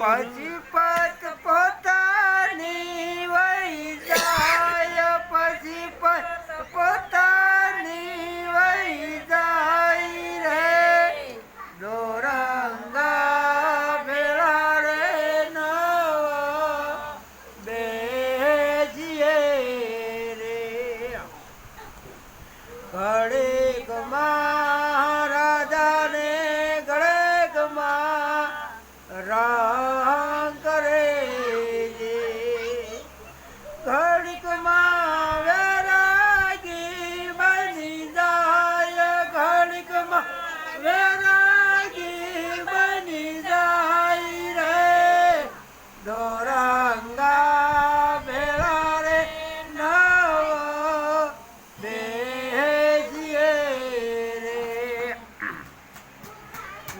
પછી પત પોતાની વહી જાય પછી પત પોતાની વહી જાય રે. ડોરંગા ભેળા રે નવા બેજીએ રે. ઘડે ગમા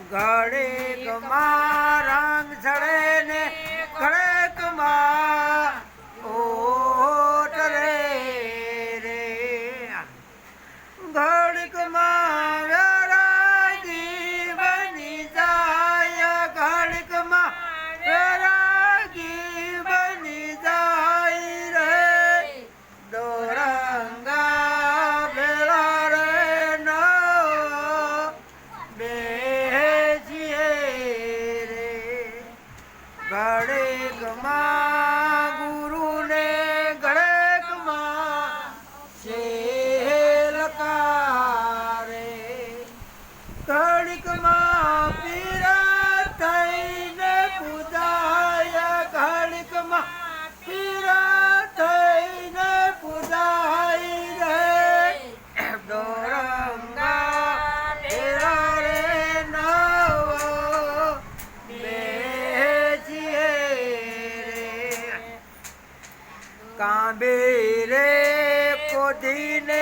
ઘડીકમાં રંગ ચડે மதீன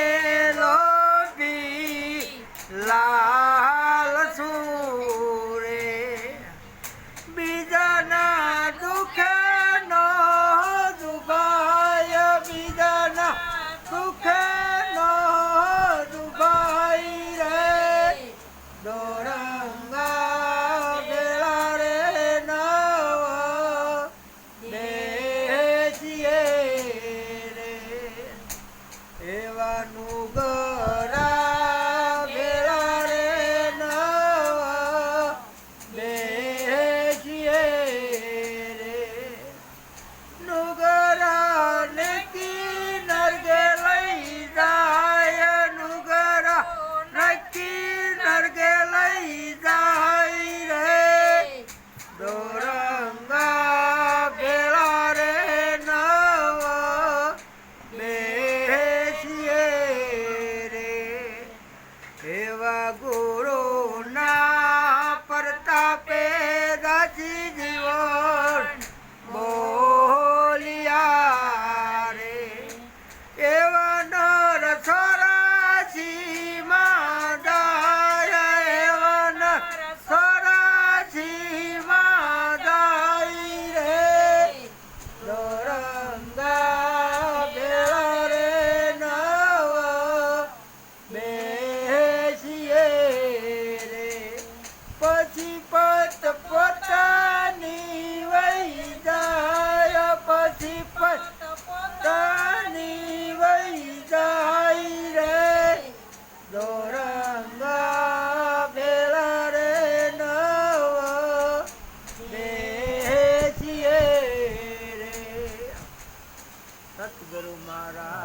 Mara.